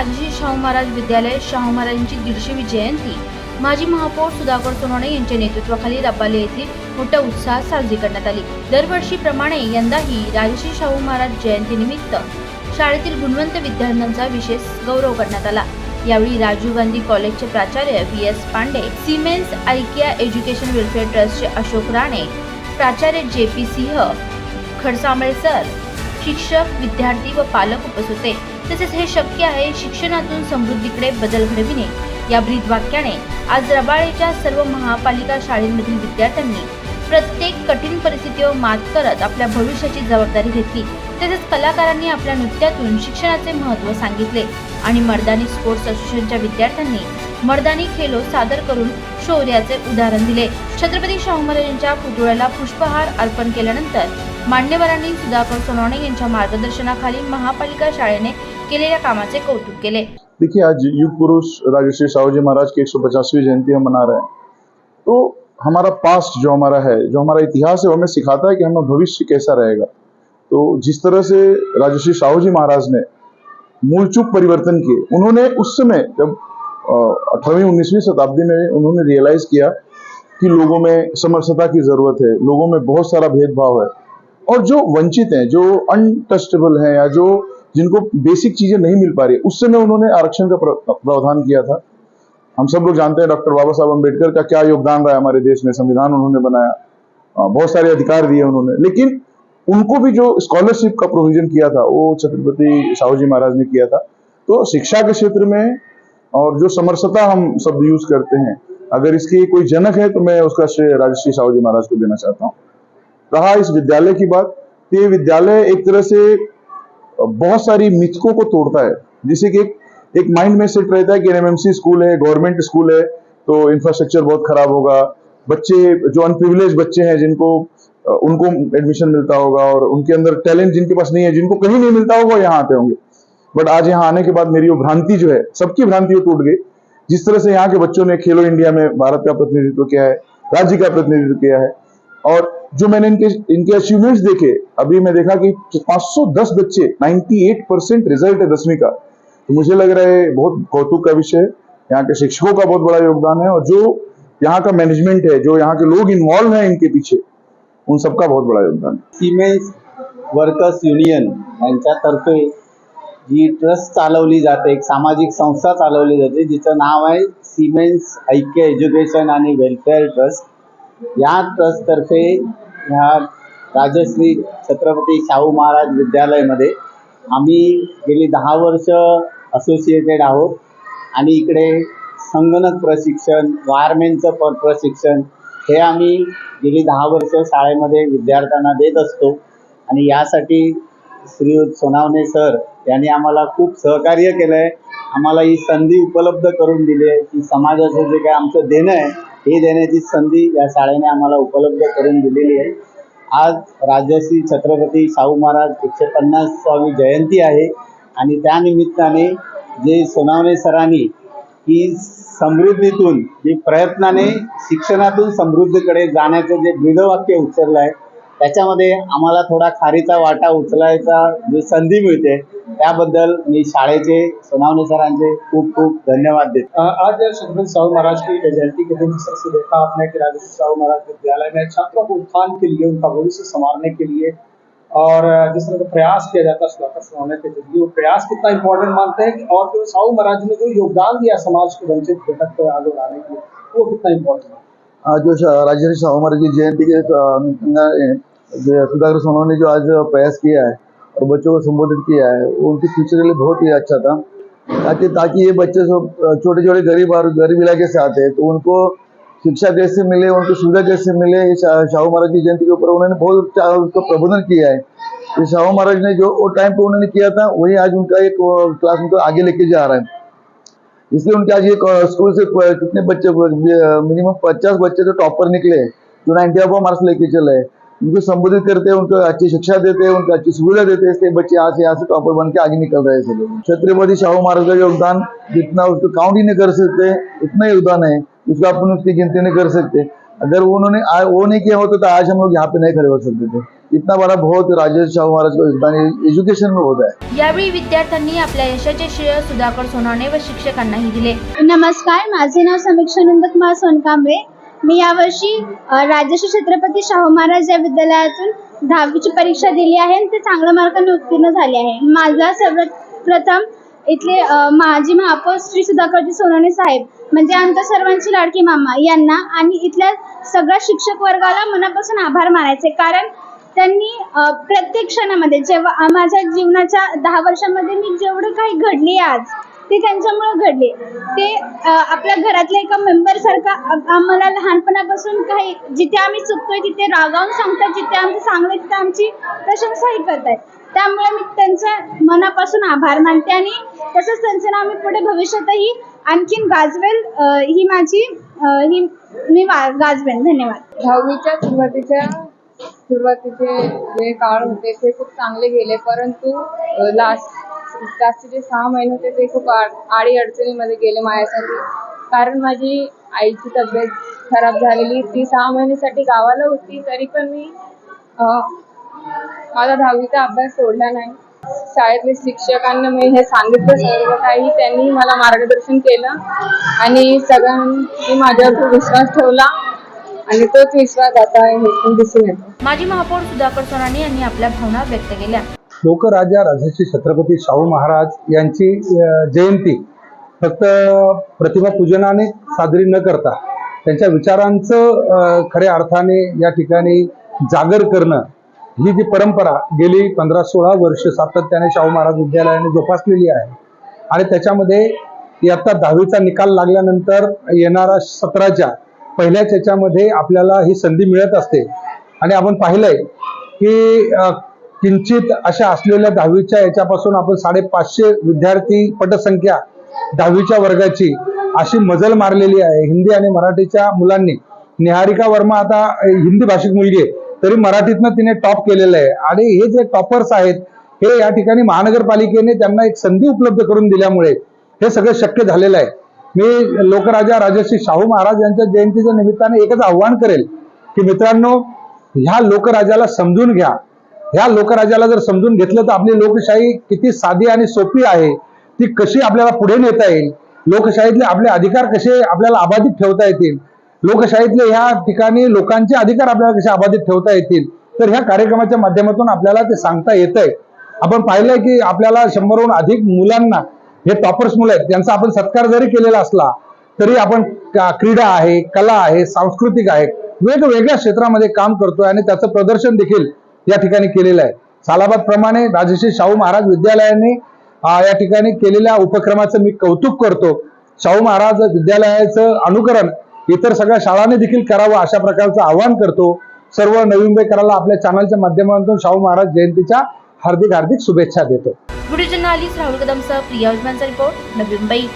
राजश्री शाहू महाराज विद्यालय शाहू महाराजांची दीडशेवी जयंती. माजी महापौर सुधाकर सोनवणे यांच्या नेतृत्वाखाली रबाले येथील मोठ्या उत्साहात साजरी करण्यात आली. दरवर्षीप्रमाणे यंदाही राजश्री शाहू महाराज जयंतीनिमित्त शाळेतील गुणवंत विद्यार्थ्यांचा विशेष गौरव करण्यात आला. यावेळी राजीव गांधी कॉलेजचे प्राचार्य व्ही एस पांडे सिमेन्स ऐकिया एज्युकेशन वेलफेअर ट्रस्टचे अशोक राणे प्राचार्य जे पी सिंह खडसांबळे सर शिक्षक विद्यार्थी व पालक उपस्थित होते. तसेच हे शक्य आहे शिक्षणातून समृद्धीकडे बदल घडविणे. या ब्रीद वाक्याने आज रबाळेच्या सर्व महापालिका शाळेमधील विद्यार्थ्यांनी प्रत्येक कठीण परिस्थितीवर मात करत आपल्या भविष्याची जबाबदारी घेतली. तसेच कलाकारांनी आपल्या नृत्यातून शिक्षणाचे महत्त्व सांगितले आणि मर्दानी स्पोर्ट्स असोसिएशनच्या विद्यार्थ्यांनी मर्दानी खेलो सादर करून शौर्याचे उदाहरण दिले. छत्रपती शाहू महाराजांच्या पुतळ्याला पुष्पहार अर्पण केल्यानंतर मान्यवरांनी सुधाकर सोनवणे यांच्या मार्गदर्शनाखाली महापालिका शाळेने केलेल्या कामाचे कौतुक केले. देखिए, आज युग पुरुष राजश्री साहू जी महाराज की 150वीं जयंती हम मना रहे हैं। तो हमारा पास्ट जो हमारा है, जो हमारा इतिहास है, वो हमें सिखाता है कि हमें भविष्य कैसा रहेगा। तो जिस तरह से राजश्री साहू जी महाराज ने मूल चूक परिवर्तन किए, उन्होंने उस समय जब अठारहवीं, उन्नीसवीं शताब्दी में उन्होंने रियलाइज़ किया कि लोगों में समरसता की ज़रूरत है, लोगों में बहुत सारा भेदभाव है, और जो वंचित हैं, जो अनटचेबल हैं या जो जिनको बेसिक चीज़ें नहीं मिल पा रही उस समय उन्होंने आरक्षण का प्रावधान किया था। हम सब लोग जानते हैं डॉक्टर बाबा साहब अंबेडकर का क्या योगदान रहा है हमारे देश में, संविधान उन्होंने बनाया। बहुत सारे अधिकार दिए उन्होंने। लेकिन उनको भी जो स्कॉलरशिप का प्रोविज़न किया था, वो छत्रपति साहू जी महाराज ने किया था। तो शिक्षा के क्षेत्र में और जो समरसता हम शब्द यूज़ करते हैं, अगर इसकी कोई जनक है तो मैं उसका श्रेय राजश्री साहू जी महाराज को देना चाहता हूँ। रहा इस विद्यालय की बात तो ये विद्यालय एक तरह से बहुत सारी मिथकों को तोड़ता है। जिसे कि एक माइंड में सेट रहता है कि एमएमसी स्कूल है गवर्नमेंट स्कूल है तो इंफ्रास्ट्रक्चर बहुत खराब होगा। बच्चे, जो अनप्रिविलेज बच्चे हैं, जिनको उनको एडमिशन मिलता होगा और उनके अंदर टैलेंट जिनके पास नहीं है, जिनको कहीं नहीं मिलता होगा यहाँ आते होंगे। बट आज यहाँ आने के बाद मेरी वो भ्रांति जो है, सबकी भ्रांति टूट गई। जिस तरह से यहाँ के बच्चों ने खेलो इंडिया में भारत का प्रतिनिधित्व किया है, राज्य का प्रतिनिधित्व किया है और जो मैंने इनके इनके अचीवमेंट्स देखे, अभी मैं देखा कि 510 बच्चे 98 परसेंट रिज़ल्ट है दसवीं का। तो मुझे लग रहा है बहुत कौतुक का विषय है। यहाँ के शिक्षकों का बहुत बड़ा योगदान है और जो यहाँ का मैनेजमेंट है, जो यहाँ के लोग इन्वॉल्व हैं इनके पीछे, उन सबका बहुत बड़ा योगदान है। सिमेन्स वर्कर्स युनियन यांच्यातर्फे जी ट्रस्ट चालवली जाते, एक सामाजिक संस्था चालवली जाते, जिचं नाव आहे सिमेन्स ऐक्य एज्युकेशन आणि वेलफेअर ट्रस्ट या ट्रस्टतर्फे ह्या राजश्री छत्रपती शाहू महाराज विद्यालयामध्ये आम्ही गेली दहा वर्ष असोसिएटेड आहोत. आणि इकडे संगणक प्रशिक्षण वायरमेनचं प प्रशिक्षण हे आम्ही गेली दहा वर्ष शाळेमध्ये विद्यार्थ्यांना देत असतो. आणि यासाठी श्रीयुत सोनावणे सर यांनी आम्हाला खूप सहकार्य केलं आहे आम्हाला ही संधी उपलब्ध करून दिली आहे. की समाजाचं जे काय आमचं देणं आहे हे देण्याची संधी या शाळेने आम्हाला उपलब्ध करून दिलेली आहे. आज राजश्री छत्रपती शाहू महाराज एकशे पन्नासावी जयंती आहे आणि त्यानिमित्ताने जे सोनावणे सरांनी की समृद्धीतून जे प्रयत्नाने शिक्षणातून समृद्धीकडे जाण्याचं जे ब्रीदवाक्य उचललं आहे त्याच्यामध्ये आम्हाला थोडा खारीचा वाटा उचलायचा जी संधी मिळते त्याबद्दल मी शाळेचे सोनावणे सरांचे खूप खूप धन्यवाद देतो. आज छत्रपति साहू महाराज की जयंती के दिन जिस तरह से देखा आपने कि राजश्री साहू महाराज विद्यालय में छात्रों को उत्थान के लिए उनका भविष्य संवारने के लिए और जिस तरह का प्रयास किया जाता है सुधाकर सुनाने के ज़रिए वो प्रयास कितना इम्पोर्टेंट मानते हैं और जो साहू महाराज ने जो योगदान दिया समाज को वंचित घटक को आगे बढ़ाने के लिए वो कितना इम्पोर्टेंट है? जो श- राजश्री शाहू महाराज की जयंती के सुधाकर सोनवणे ने जो आज प्रयास किया है और बच्चों को संबोधित किया है, वो उनके फ्यूचर के लिए बहुत ही अच्छा था। ताकि ताकि ये बच्चे सब छोटे छोटे गरीब और गरीब इलाके से आते हैं तो उनको शिक्षा कैसे मिले, उनको सुविधा कैसे मिले शाहू महाराज की जयंती के ऊपर उन्होंने बहुत उसका प्रबंधन किया है। ये शाहू महाराज ने जो वो टाइम पे उन्होंने किया था, वही आज उनका एक क्लास उनको आगे लेके जा रहा है। इसलिए उनके आज ये स्कूल से कितने बच्चे मिनिमम पचास बच्चे तो टॉपर निकले, जो नाइन्टी अबव मार्क्स लेके चले। उनको संबोधित करते हैं उनको अच्छी शिक्षा देते हैं उनको अच्छी सुविधा देते हैं इसलिए बच्चे यहाँ से यहाँ से टॉपर बन के आगे निकल रहे हैं छत्रपति शाहू महाराज का योगदान जितना उसको काउंट ही नहीं कर सकते इतना योगदान है उसको अपन उसकी गिनती नहीं कर सकते। अगर उन्होंने आ- वो नहीं किया होता तो आज हम लोग यहाँ पे नहीं खड़े हो सकते थे। इतना बड़ा बहुत राजेश शाहू महाराज का योगदान एजुकेशन में होता है। यावेळी विद्यार्थ्यांनी आपल्या यशाचे श्रेय सुधाकर सोनवणे व शिक्षकांनाही दिले. नमस्कार माझे नाव समीक्षा नंदकुमार सोनकांबळे. मी यावर्षी अ, राजश्री छत्रपती शाहू महाराज या विद्यालयातून दहावीची परीक्षा दिली आहे आणि ते चांगल्या मार्काने उत्तीर्ण झाले आहे. माझा सर्वप्रथम इथले माजी महापौर श्री सुधाकरजी सोनवणे साहेब म्हणजे आमच्या सर्वांची लाडकी मामा यांना आणि इथल्या सगळ्या शिक्षक वर्गाला मनापासून आभार मानायचे. कारण त्यांनी प्रत्येक क्षणामध्ये जेव्हा माझ्या जीवनाच्या दहा वर्षामध्ये मी जेवढं काही घडली आज ते त्यांच्यामुळे घडले. ते आपल्या घरातल्या एका मेंबर सारखा आम्हाला लहानपणापासून काही जिथे आम्ही चुकतोय तिथे रागावून सांगतात जिथे आमचं चांगलं तिथे आमची प्रशंसाही करतायत त्यामुळे मी त्यांचा मनापासून आभार मानते आणि तसंच त्यांचं नाव मी पुढे भविष्यातही आणखीन गाजवेल ही माझी ही मी गाजवेल. धन्यवाद. दहावीच्या सुरुवातीच्या सुरुवातीचे जे काळ होते ते खूप चांगले गेले परंतु लास्ट लास्टचे जे सहा महिने होते ते खूप आडी अडचणीमध्ये गेले माझ्यासाठी. कारण माझी आईची तब्येत खराब झालेली. ती सहा महिन्यासाठी गावाला होती तरी पण मी माझा दहावीचा अभ्यास सोडला नाही. शाळेतले शिक्षकांना मी हे सांगितलं सर्व काही त्यांनी मला मार्गदर्शन केलं आणि सगळ्यांनी माझ्यावर खूप विश्वास ठेवला आणि तोच विश्वास आता दिसून येतो. माजी महापौर सुधाकर सोनाने यांनी आपल्या भावना व्यक्त केल्या. लोकराजा राजर्षी छत्रपती शाहू महाराज यांची जयंती फक्त प्रतिमा पूजनाने साजरी न करता त्यांच्या विचारांचं खऱ्या अर्थाने या ठिकाणी जागर करणं ही जी परंपरा गेली पंधरा सोळा वर्ष सातत्याने शाहू महाराज विद्यालयाने जोपासलेली आहे. आणि त्याच्यामध्ये आता दहावीचा निकाल लागल्यानंतर येणारा सतराच्या पहिल्याच याच्यामध्ये आपल्याला ही संधी मिळत असते. आणि आपण पाहिलंय की किंचित अशा असलेल्या दहावीच्या याच्यापासून आपण साडेपाचशे विद्यार्थी पटसंख्या दहावीच्या वर्गाची अशी मजल मारलेली आहे. हिंदी आणि मराठीच्या मुलांनी. निहारिका वर्मा आता हिंदी भाषिक मुलगी आहे तरी मराठीतनं तिने टॉप केलेलं आहे. आणि हे जे टॉपर्स आहेत हे या ठिकाणी महानगरपालिकेने त्यांना एक संधी उपलब्ध करून दिल्यामुळे हे सगळं शक्य झालेलं आहे. मी लोकराजा राजश्री शाहू महाराज यांच्या जयंतीच्या निमित्ताने एकच आव्हान करेल की मित्रांनो ह्या लोकराजाला समजून घ्या. ह्या लोकराज्याला जर समजून घेतलं तर आपली लोकशाही किती साधी आणि सोपी आहे. ती कशी आपल्याला पुढे नेता येईल? लोकशाहीतले आपले अधिकार कसे आपल्याला अबाधित ठेवता येतील? लोकशाहीतले ह्या ठिकाणी लोकांचे अधिकार आपल्याला कसे अबाधित ठेवता येतील? तर ह्या कार्यक्रमाच्या माध्यमातून आपल्याला ते सांगता येत आहे आपण पाहिलंय की आपल्याला शंभरहून अधिक मुलांना हे टॉपर्स मुलं आहेत त्यांचा आपण सत्कार जरी केलेला असला तरी आपण क्रीडा आहे कला आहे सांस्कृतिक आहे वेगवेगळ्या क्षेत्रामध्ये काम करतोय आणि त्याचं प्रदर्शन देखील या ठिकाणी केलेलं आहे. सालाबाद प्रमाणे राजश्री शाहू महाराज विद्यालयाने या ठिकाणी केलेल्या उपक्रमाचं मी कौतुक करतो. शाहू महाराज विद्यालयाचं अनुकरण इतर सगळ्या शाळांनी देखील करावं अशा प्रकारचं आवाहन करतो. सर्व नवीन बेकराला आपल्या चॅनलच्या माध्यमातून शाहू महाराज जयंतीच्या हार्दिक हार्दिक शुभेच्छा देतो. व्हिडिओ जर्नालिस्ट राहुल कदमसह प्रिया रिपोर्ट नवी मुंबई